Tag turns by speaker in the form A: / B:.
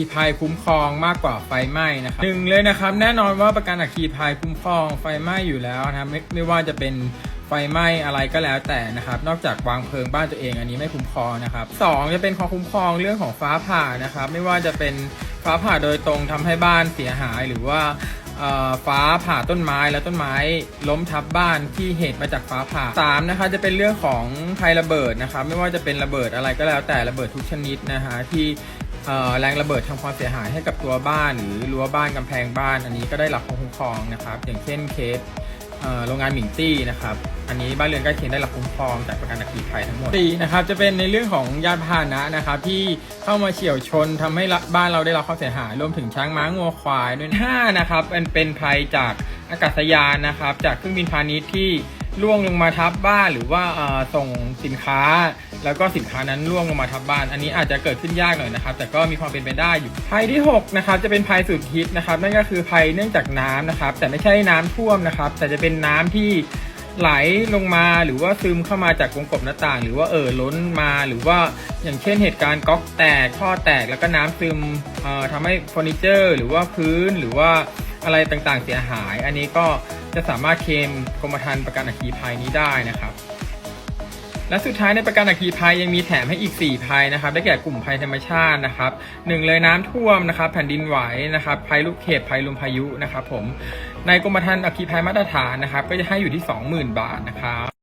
A: คีภัยคุ้มครองมากกว่าไฟไหม้นะครับหนึ่งเลยนะครับแน่นอนว่าประกันอัคคีภัยคุ้มครองไฟไหม้อยู่แล้วนะครับไม่ไม่ว่าจะเป็นไฟไหม้อะไรก็แล้วแต่นะครับ นอกจากวางเพลิงบ้านตัวเองอันนี้ไม่คุ้มครองนะครับสองจะเป็นความคุ้มครองเรื่องของฟ้าผ่านะครับ ไม่ว่าจะเป็นฟ้าผ่าโดยตรงทำให้บ้านเสียหายหรือว่าฟ้าผ่าต้นไม้แล้วต้นไม้ล้มทับบ้านที่เหตุมาจากฟ้าผ่าสามนะคะจะเป็นเรื่องของภัยระเบิดนะครับ ไม่ว่าจะเป็นระเบิดอะไรก็แล้วแต่ระเบิดทุกชนิดนะฮะที่ แรงระเบิดทำความเสียหายให้กับตัวบ้านหรือรั้วบ้านกำแพงบ้าน อันนี้ก็ได้รับความคุ้มครองนะครับ อย่างเช่นเคสโรงงานหมิงตี้นะครับ อันนี้บ้านเรือนใกล้เคียงได้รับคุ้มครองจากประกันอัคคีภัยทั้งหมดสี่นะครับ จะเป็นในเรื่องของยานพาหนะนะครับ ที่เข้ามาเฉี่ยวชนทำให้บ้านเราได้รับความเสียหายรวมถึงช้างม้างัวควายด้วยห้านะครับมันเป็นภัยจากอากาศยานนะครับ จากเครื่องบินพาณิชย์ที่ ล่วงลงมาทับบ้านหรือว่าส่งสินค้า แล้วก็สินค้านั้นล่วงลงมาทับบ้าน อันนี้อาจจะเกิดขึ้นยากหน่อยนะครับ แต่ก็มีความเป็นไปได้อยู่ภัยที่หกนะครับจะเป็นภัยสุดฮิตนะครับ นั่นก็คือภัยเนื่องจากน้ำนะครับ แต่ไม่ใช่น้ำท่วมนะครับ แต่จะเป็นน้ำที่ไหลลงมาหรือว่าซึมเข้ามาจากวงกบหน้าต่าง หรือว่าเอ่อล้นมาหรือว่าอย่างเช่นเหตุการณ์ก๊อกแตกท่อแตกแล้วก็น้ำซึมเอ่อทำให้เฟอร์นิเจอร์ หรือว่าพื้นหรือว่าอะไรต่างๆเสียหาย อันนี้ก็ จะสามารถเคลมกรมธรรม์ประกันอัคคีภัยนี้ได้นะครับ และสุดท้ายในประกันอัคคีภัยยังมีแถมให้อีก 4 ภัยนะครับ ได้แก่กลุ่มภัยธรรมชาตินะครับหนึ่งเลยน้ำท่วมนะครับ แผ่นดินไหวนะครับ ภัยลูกเห็บภัยลมพายุนะครับ ผมในกรมธรรม์อัคคีภัยมาตรฐานนะครับ ก็จะให้อยู่ที่ 20,000 บาทนะครับ